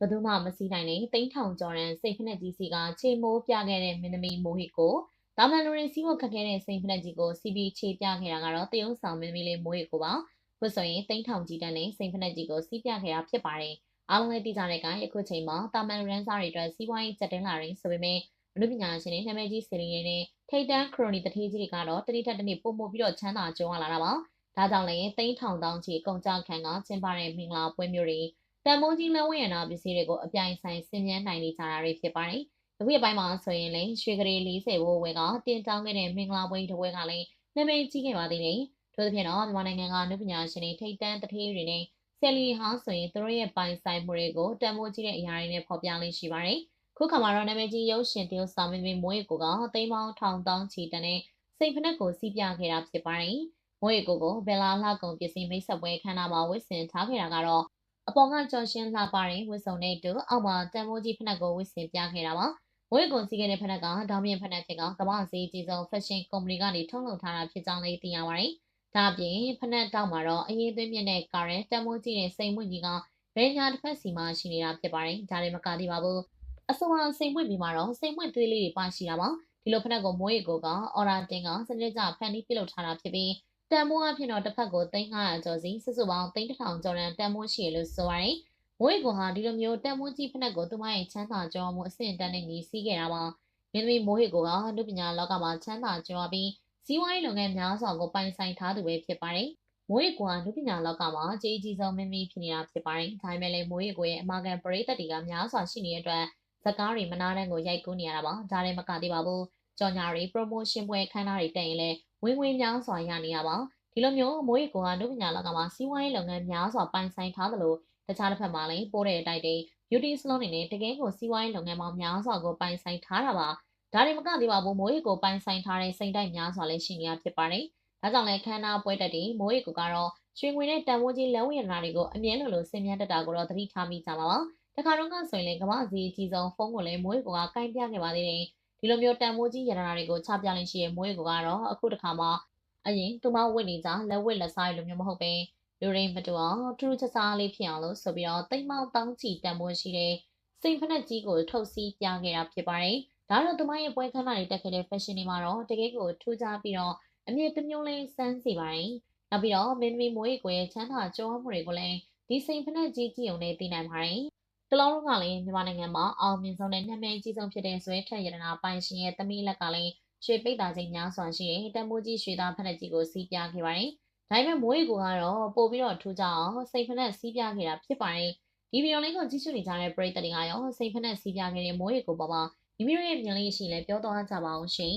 ဘယ်သူမှမစီးနိုင်တဲ့တိန်းထောင်ကျော်ရန်စိတ်ဖက်နဲ့ကြီးစီကခြေမိုးပြခဲ့တဲ့မင်းသမီးမိုဟစ်ကိုတာမန်လူတွေစီးဖို့ခက်ခဲတဲ့စိတ်ဖက်နဲ့ကြီးကိုစီပီခြေပြခဲ့တာကတော့တယုံဆောင်မင်းသမီးလေးမိုဟစ်ကိုပါခုဆိုရင်တိန်းထောင်ကြီးတန်းနဲ့စိတ်ဖက်နဲ့ကြီးကိုစီးပြခဲ့တာဖြစ်ပါတယ်အားလုံးလည်းသိကြတဲ့ကယခုချိန်မှာတာမန်ရန်စားတွေအတွက်စီးပွားရေးချက်တင်လာရင်ဆိုပေမဲ့အမှုပညာရှင်တွေနာမည်ကြီးစီရီတွေနဲ့ထိတ်တန်းခရိုနီတထေးကြီးတွေကတော့တတိထက်တစ်နေ့ပုံမှုပြီးတော့ချမ်းသာကြုံရလာတာပါဒါကြောင့်လည်းတိန်းထောင်တောင်းချီကုန်ကြခံကကျင်းပတဲ့မင်္ဂလာပွဲမျိုးတွေ တန်မိုးကြီးလက်ဝဲရနာပစ္စည်းတွေကိုအပြိုင်ဆိုင်ဆင်မြန်းနိုင်နေကြတာတွေဖြစ်ပါတယ်။ဒီရက်ပိုင်းမှာဆိုရင်လည်းရွှေကလေး40ဘိုးဝဲကတင်တောင်းခဲ့တဲ့မင်္ဂလာပွဲတစ်ပွဲကလည်းနာမည်ကြီးခဲ့ပါသေးတယ်။ထို့သဖြင့်တော့မြန်မာနိုင်ငံကနုပညာရှင်တွေထိတ်တန်းတထေးတွေနဲ့ဆယ်လီဟောင်းဆိုရင်သူတို့ရဲ့ပိုင်ဆိုင်မှုတွေကိုတန်မိုးကြီးတဲ့အရာတွေနဲ့ဖော်ပြလေးရှိပါတယ်။ခုခါမှာတော့နာမည်ကြီးရုပ်ရှင်တရုတ်ဆောင်မင်းမင်းမွေးကိုကသိန်းပေါင်းထောင်တောင်းချီတန်းနဲ့စိတ်ဖက်နှက်ကိုစီးပြခဲ့တာဖြစ်ပါတယ်။မွေးကိုကိုဘယ်လာလှကုံပစ္စည်းမိတ်ဆက်ပွဲခန်းနာမှာဝစ်စင်ထားခဲ့တာကတော့ အပေါ်ကကြော်ရှင်းလှပတဲ့ဝစ်စုံနဲ့တူအောက်မှာတန်မိုးကြီးဖက်နှက်ကိုဝစ်စင်ပြခဲ့တာပါ။ဝေးကွန်စီခဲ့တဲ့ဖက်နှက်ကဒေါမင်းဖက်နှက်ဖြစ်ကကမ္ဘာ့ဈေးကြီးဆုံး fashion company ကနေထုတ်လုပ်ထားတာဖြစ်ကြောင်းလည်းသိရပါတယ်။ဒါအပြင်ဖက်နှက်တောက်မှာတော့အရေးသွင်းမြင့်တဲ့ကာရန်တန်မိုးကြီးတဲ့စိန်မွင့်ကြီးကဘယ်ညာတစ်ဖက်စီမှာရှိနေတာဖြစ်ပါတယ်။ဒါလည်းမကသေးပါဘူး။အဆိုအစိန်မွင့်ပြီးမှာတော့စိန်မွင့်သွေးလေးတွေပါရှိတာပါ။ဒီလိုဖက်နှက်ကိုမိုးရီကိုကအော်ရာတင်ကစနစ်ကြဖန်တီးပြုလုပ်ထားတာဖြစ်ပြီး တန်မိုးအဖြစ်တော့တစ်ဖက်ကို300ကျော်စီစုစုပေါင်း3000ကျော်ရန်တန်မိုးရှိရလို့ဆိုပါတယ်။မွေးကွန်ဟာဒီလိုမျိုးတက်မွန်းကြီးဖက်နှက်ကိုသူမရဲ့ချမ်းသာကြွမှုအဆင့်တန်းနဲ့ညီစီးခဲ့တာပါမင်းသမီးမိုးဟစ်ကိုကလူပညာလောကမှာချမ်းသာကြွပြီးစီးပွားရေးလုပ်ငန်းများစွာကိုပိုင်ဆိုင်ထားသူပဲဖြစ်ပါတယ်မိုးရကွာလူပညာလောကမှာအကြီးအကြီးဆုံးမင်းမီဖြစ်နေတာဖြစ်ပါတယ်။ဒါပေမဲ့လည်းမိုးရကွရဲ့အမာကန်ပရိသတ်တွေကများစွာရှိနေတဲ့အတွက်ဇကားတွေမနာတဲ့ကိုရိုက်ကူးနေရတာပါ။ဒါလည်းမကသေးပါဘူး။ကြော်ညာတွေ promotion ပွဲခန်းနာတွေတက်ရင်လည်း ဝင်ဝင်များစွာရနေရပါ။ဒီလိုမျိုးမိုးရကွာလူပညာလောကမှာစီးပွားရေးလုပ်ငန်းများစွာပိုင်ဆိုင်ထားသလိုတခြားတစ်ဖက်မှာလည်းပိုးတဲ့အတိုက်တွေ beauty salon တွေနဲ့တကယ်ကိုစီးပွားရေးလုပ်ငန်းပေါင်းများစွာကိုပိုင်ဆိုင်ထားတာပါဒါတွေမကသေးပါဘူးမိုးရီကိုပိုင်ဆိုင်ထားတဲ့စိန်တိုက်များစွာလည်းရှိနေတာဖြစ်ပါတယ်ဒါကြောင့်လည်းခန္ဓာပွဲတက်တွေမိုးရီကိုကတော့ရွှေငွေနဲ့တန်ဖိုးကြီးလက်ဝဲရနာတွေကိုအမြဲလိုလိုဆင်မြန်းတက်တာကိုတော့သတိထားမိကြပါပါတခါတော့ကဆိုရင်လည်းကမ္ဘာစီအကြီးဆုံးဖုန်းကိုလည်းမိုးရီကိုကကင်ပြခဲ့ပါသေးတယ် ဒီလိုမျိုးတန်ဖိုးကြီးရနာတွေကိုချပြလင်းရှိရဲ့မိုးရီကိုကတော့အခုတခါမှအရင်သူမဝစ်နေကြလက်ဝစ်လက်စားလိုမျိုးမဟုတ်ပဲလူရင်းမတူအောင်ထူးခြားခြားလေးဖြစ်အောင်လို့ဆိုပြီးတော့တိမ်မောင်တောင်းချီတန်ဖိုးရှိတဲ့စိန်ဖက်နှက်ကြီးကိုထုတ်စီးပြခဲ့တာဖြစ်ပါတယ်။ဒါတော့သူမရဲ့ပွဲခန်းလာတွေတက်ခဲ့တဲ့ fashion တွေမှာတော့တကယ်ကိုထူးခြားပြီးတော့အမြင့်တစ်မျိုးလေးစမ်းစီပါတယ်။နောက်ပြီးတော့မင်းသမီးမွေးကိုရဲ့ချမ်းသာကြွားမှုတွေကိုလည်းဒီစိန်ဖက်နှက်ကြီးကြည့်ုံနဲ့သိနိုင်ပါတယ်။ တလောတို့ကလည်းမြန်မာနိုင်ငံမှာအောင်မြင်ဆုံးနဲ့နာမည်ကြီးဆုံးဖြစ်တဲ့ဇွဲထက်ရတနာပိုင်ရှင်ရဲ့သမီးလက်ကလည်းရွှေပိတ်တာချင်းများစွာရှိတဲ့တမိုးကြီးရွှေသားဖက်နှက်ကြီးကိုစီးပြခဲ့ပါတယ်။ဒါပေမဲ့မိုးရီကိုကတော့ပို့ပြီးတော့ထူးကြအောင်စိတ်ဖက်စီးပြခဲ့တာဖြစ်ပါတယ်ဒီဗီဒီယိုလေးကိုကြည့်ရှုနေကြတဲ့ပရိသတ်တွေကရောစိတ်ဖက်စီးပြခဲ့တဲ့မိုးရီကိုပေါ်မှာမိမိတို့ရဲ့မြင်လေးရှိလဲပြောသွားကြပါအောင်ရှင်